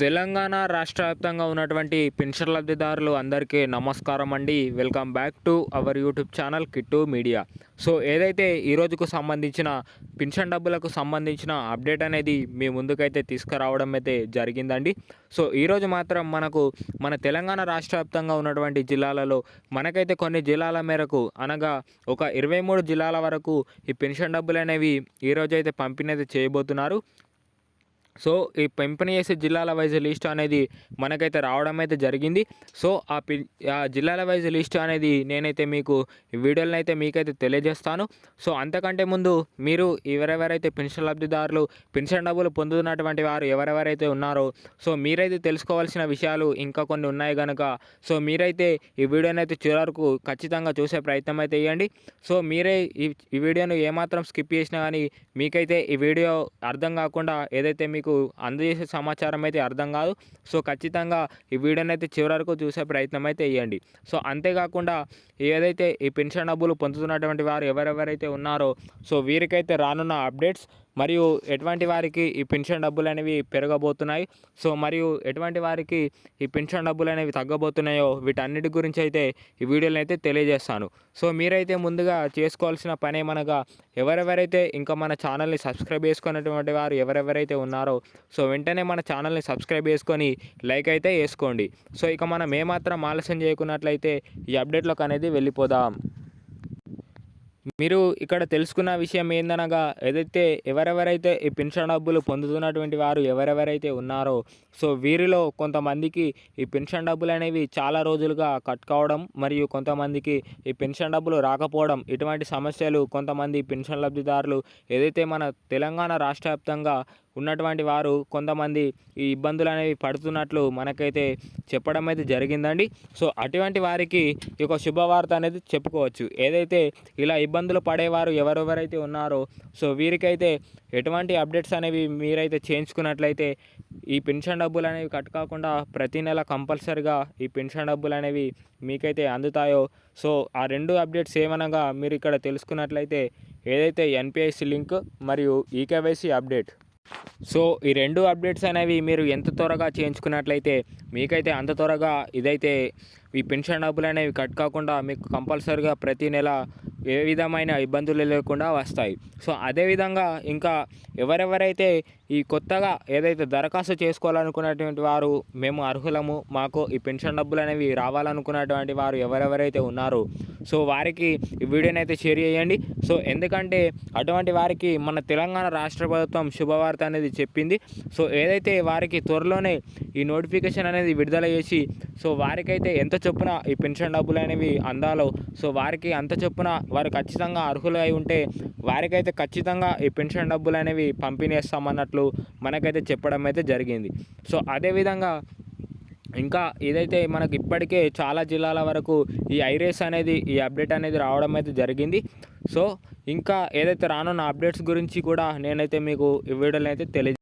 తెలంగాణ రాష్ట్ర వ్యాప్తంగా ఉన్నటువంటి పెన్షన్ లబ్ధిదారులు అందరికీ నమస్కారం అండి. Welcome back to our YouTube channel Kittu Media so ఏదైతే ఈ రోజుకు సంబంధించిన పెన్షన్ డబ్బులకు సంబంధించిన అప్డేట్ అనేది మీ ముందుకైతే తీసుకురావడం అయితే జరిగిందండి. సో ఈరోజు మాత్రం మనకు మన తెలంగాణ రాష్ట్ర వ్యాప్తంగా ఉన్నటువంటి జిల్లాలలో మనకైతే కొన్ని జిల్లాల మేరకు అనగా ఒక ఇరవై మూడు జిల్లాల వరకు ఈ పెన్షన్ డబ్బులు అనేవి ఈరోజు అయితే పంపిణీ అయితే చేయబోతున్నారు. సో ఈ పంపిణీ చేసే జిల్లాల వైజ్ లిస్ట్ అనేది మనకైతే రావడం అయితే జరిగింది. సో ఆ పి ఆ జిల్లాల వైజ్ లిస్ట్ అనేది నేనైతే మీకు ఈ అయితే మీకైతే తెలియజేస్తాను. సో అంతకంటే ముందు మీరు ఎవరెవరైతే పెన్షన్ లబ్ధిదారులు పెన్షన్ డబ్బులు పొందుతున్నటువంటి వారు ఎవరెవరైతే ఉన్నారో సో మీరైతే తెలుసుకోవాల్సిన విషయాలు ఇంకా కొన్ని ఉన్నాయి కనుక సో మీరైతే ఈ వీడియోని అయితే చివరకు ఖచ్చితంగా చూసే ప్రయత్నం అయితే చేయండి. సో మీరే ఈ ఈ వీడియోను ఏమాత్రం స్కిప్ చేసినా కానీ మీకైతే ఈ వీడియో అర్థం కాకుండా ఏదైతే మీకు అందజేసే సమాచారం అయితే అర్థం కాదు. సో ఖచ్చితంగా ఈ వీడియోని అయితే చివరి వరకు చూసే ప్రయత్నం అయితే చేయండి. సో అంతేకాకుండా ఏదైతే ఈ పెన్షన్ డబ్బులు పొందుతున్నటువంటి వారు ఎవరెవరైతే ఉన్నారో సో వీరికైతే రానున్న అప్డేట్స్ మరియు ఎటువంటి వారికి ఈ పెన్షన్ డబ్బులు అనేవి పెరగబోతున్నాయి? సో మరియు ఎటువంటి వారికి ఈ పెన్షన్ డబ్బులు అనేవి తగ్గబోతున్నాయో వీటన్నిటి గురించి అయితే ఈ వీడియోలో అయితే తెలియజేస్తాను. సో మీరైతే ముందుగా చేసుకోవాల్సిన పని ఏమనగా ఎవరెవరైతే ఇంకా మన ఛానల్ని సబ్స్క్రైబ్ చేసుకున్నటువంటి వారు ఎవరెవరైతే ఉన్నారో సో వెంటనే మన ఛానల్ని సబ్స్క్రైబ్ చేసుకొని లైక్ అయితే వేసుకోండి. సో ఇక మనం ఏమాత్రం ఆలస్యం చేయకున్నట్లయితే ఈ అప్డేట్లోకి అనేది వెళ్ళిపోదాం. మీరు ఇక్కడ తెలుసుకున్న విషయం ఏందనగా ఏదైతే ఎవరెవరైతే ఈ పెన్షన్ డబ్బులు పొందుతున్నటువంటి వారు ఎవరెవరైతే ఉన్నారో సో వీరిలో కొంతమందికి ఈ పెన్షన్ డబ్బులు అనేవి చాలా రోజులుగా కట్ కావడం మరియు కొంతమందికి ఈ పెన్షన్ డబ్బులు రాకపోవడం ఇటువంటి సమస్యలు కొంతమంది పెన్షన్ లబ్ధిదారులు ఏదైతే మన తెలంగాణ రాష్ట్ర వ్యాప్తంగా ఉన్నటువంటి వారు కొంతమంది ఈ ఇబ్బందులు అనేవి పడుతున్నట్లు మనకైతే చెప్పడం అయితే జరిగిందండి. సో అటువంటి వారికి ఈ యొక్క శుభవార్త అనేది చెప్పుకోవచ్చు. ఏదైతే ఇలా ఇబ్బందులు పడేవారు ఎవరెవరైతే ఉన్నారో సో వీరికైతే ఎటువంటి అప్డేట్స్ అనేవి మీరైతే చేయించుకున్నట్లయితే ఈ పెన్షన్ డబ్బులు అనేవి కట్ కాకుండా ప్రతి నెల కంపల్సరిగా ఈ పెన్షన్ డబ్బులు అనేవి మీకైతే అందుతాయో సో ఆ రెండు అప్డేట్స్ ఏమనగా మీరు ఇక్కడ తెలుసుకున్నట్లయితే ఏదైతే ఎన్పిఎస్సి లింక్ మరియు ఈకేవైసీ అప్డేట్ సో ఈ రెండు అప్డేట్స్ అనేవి మీరు ఎంత త్వరగా చేయించుకున్నట్లయితే మీకైతే అంత త్వరగా ఇదైతే ఈ పెన్షన్ డబ్బులు అనేవి కట్ కాకుండా మీకు కంపల్సరిగా ప్రతి నెల ఏ విధమైన ఇబ్బందులు లేకుండా వస్తాయి. సో అదేవిధంగా ఇంకా ఎవరెవరైతే ఈ కొత్తగా ఏదైతే దరఖాస్తు చేసుకోవాలనుకున్నటువంటి వారు మేము అర్హులము మాకు ఈ పెన్షన్ డబ్బులు అనేవి రావాలనుకున్నటువంటి వారు ఎవరెవరైతే ఉన్నారో సో వారికి ఈ వీడియోని అయితే షేర్ చేయండి. సో ఎందుకంటే అటువంటి వారికి మన తెలంగాణ రాష్ట్ర ప్రభుత్వం శుభవార్త అనేది చెప్పింది. సో ఏదైతే వారికి త్వరలోనే ఈ నోటిఫికేషన్ అనేది విడుదల చేసి సో వారికైతే ఎంత చొప్పున ఈ పెన్షన్ డబ్బులు అనేవి అందాలో సో వారికి అంత చొప్పున వారు ఖచ్చితంగా అర్హులు అయి ఉంటే వారికైతే ఖచ్చితంగా ఈ పెన్షన్ డబ్బులు అనేవి పంపిణీ చేస్తామన్నట్లు మనకైతే చెప్పడం అయితే జరిగింది. సో అదేవిధంగా ఇంకా ఏదైతే మనకి ఇప్పటికే చాలా జిల్లాల వరకు ఈ ఐరేస్ అనేది ఈ అప్డేట్ అనేది రావడం అయితే జరిగింది. సో ఇంకా ఏదైతే రానున్న అప్డేట్స్ గురించి కూడా నేనైతే మీకు ఈ వీడియోలో అయితే తెలియ